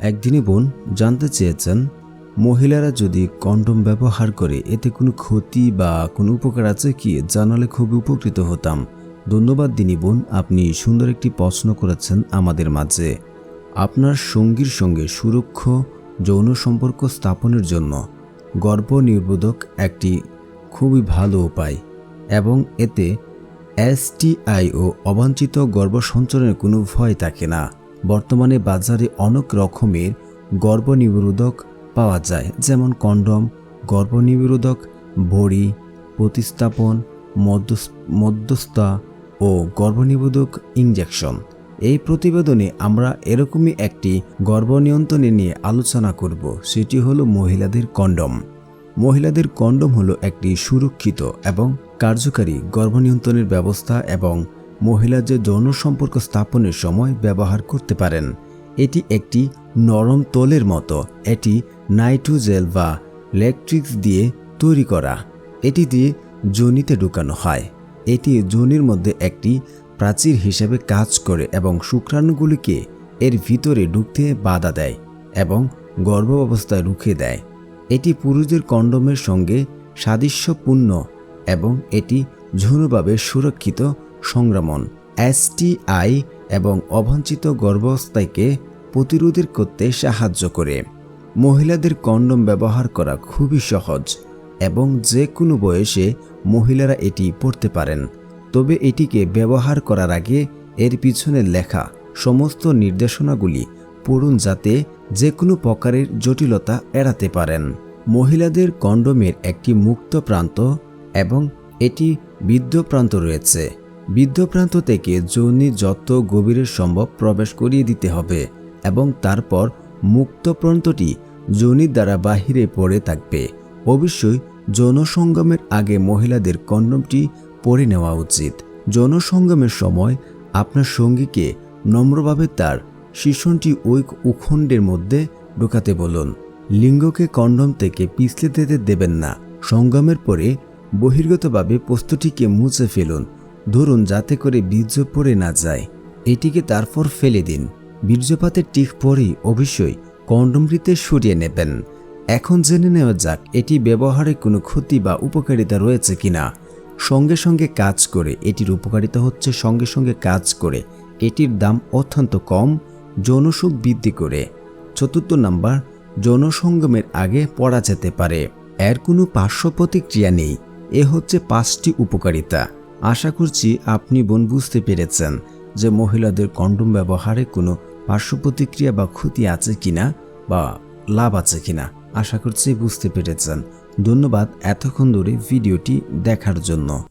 একদিনই বোন জানতে চেয়েছেন, মহিলারা যদি কন্ডম ব্যবহার করে, এতে কোনো ক্ষতি বা কোনো উপকার আছে কি? জানালে খুব উপকৃত হতাম। ধন্যবাদ দিনী বোন, আপনি সুন্দর একটি প্রশ্ন করেছেন আমাদের মাঝে। আপনার সঙ্গীর সঙ্গে সুরক্ষ যৌন সম্পর্ক স্থাপনের জন্য গর্ব নির্বোধক একটি খুবই ভালো উপায় এবং এতে এসটিআই ও অবাঞ্ছিত গর্ভসঞ্চালনের কোনো ভয় থাকে না। বর্তমানে বাজারে অনেক রকমের গর্ভনিরোধক পাওয়া যায়, যেমন কন্ডম, গর্ভনিরোধক বড়ি প্রতিস্থাপন, মধ্যস- মধ্যস্থা ও গর্ভনিরোধক ইঞ্জেকশন এই প্রতিবেদনে আমরা এরকমই একটি গর্ভনিয়ন্ত্রণে নিয়ে আলোচনা করব, সেটি হলো মহিলাদের কন্ডম। মহিলাদের কন্ডম হলো একটি সুরক্ষিত এবং কার্যকারী গর্ভনিয়ন্ত্রণের ব্যবস্থা এবং মহিলাদের যৌন সম্পর্ক স্থাপনের সময় ব্যবহার করতে পারেন, এটি একটি নরম তোলের মতো। এটি নাইট্রোজেল বা ল্যাকট্রিক্স দিয়ে তৈরি করা। এটি দিয়ে যোনিতে ঢুকানো হয়। এটি যোনির মধ্যে একটি প্রাচীর হিসেবে কাজ করে এবং শুক্রাণুগুলিকে এর ভিতরে ঢুকতে বাধা দেয় এবং গর্ভাবস্থায় রুখে দেয়। এটি পুরুষদের কন্ডোমের সঙ্গে সাদৃশ্যপূর্ণ এবং এটি ঝুনুভাবে সুরক্ষিত সংক্রমণ এসটিআই এবং অবাঞ্ছিত গর্ভাবস্থাকে প্রতিরোধের করতে সাহায্য করে। মহিলাদের কন্ডম ব্যবহার করা খুবই সহজ এবং যে কোনো বয়সে মহিলারা এটি পড়তে পারেন। তবে এটিকে ব্যবহার করার আগে এর পিছনে লেখা সমস্ত নির্দেশনাগুলি পড়ুন যাতে যে কোনো প্রকারের জটিলতা এড়াতে পারেন। মহিলাদের কন্ডোমের একটি মুক্ত প্রান্ত এবং এটি বিদ্ধ প্রান্ত রয়েছে। বিদ্ধ প্রান্ত থেকে যৌনি যত গভীরের সম্ভব প্রবেশ করিয়ে দিতে হবে এবং তারপর মুক্ত প্রান্তটি যোনির দ্বারা বাহিরে পড়ে থাকবে। অবশ্যই যৌন সঙ্গমের আগে মহিলাদের কন্ডমটি পরে নেওয়া উচিত। যৌন সঙ্গমের সময় আপনার সঙ্গীকে নম্রভাবে তার শিশনটি ওই উখণ্ডের মধ্যে ঢোকাতে বলুন। লিঙ্গকে কন্ডম থেকে পিছলে দিতে দেবেন না। সঙ্গমের পরে বহির্গতভাবে পোস্তটিকে মুছে ফেলুন। ধরুন যাতে করে বীর্য পড়ে না যায়। এটিকে তারপর ফেলে দিন। বীর্যপাতের টিক পরেই অবশ্যই কন্ডমটিতে সরিয়ে নেবেন। এখন জেনে নেওয়া যাক এটি ব্যবহারে কোনো ক্ষতি বা উপকারিতা রয়েছে কিনা। সঙ্গে সঙ্গে কাজ করে এটির উপকারিতা হচ্ছে সঙ্গে সঙ্গে কাজ করে। এটির দাম অত্যন্ত কম যৌনসুখ বৃদ্ধি করে। চতুর্থ নাম্বার, যৌনসঙ্গমের আগে পড়া যেতে পারে। এর কোনো পার্শ্ব প্রতিক্রিয়া নেই। এ হচ্ছে পাঁচটি উপকারিতা। আশা করছি আপনি বোন বুঝতে পেরেছেন যে মহিলাদের কন্ডম ব্যবহারে কোনো পার্শ্ব প্রতিক্রিয়া বা ক্ষতি আছে কিনা বা লাভ আছে কিনা, আশা করছি বুঝতে পেরেছেন। ধন্যবাদ এতক্ষণ ধরে ভিডিওটি দেখার জন্য।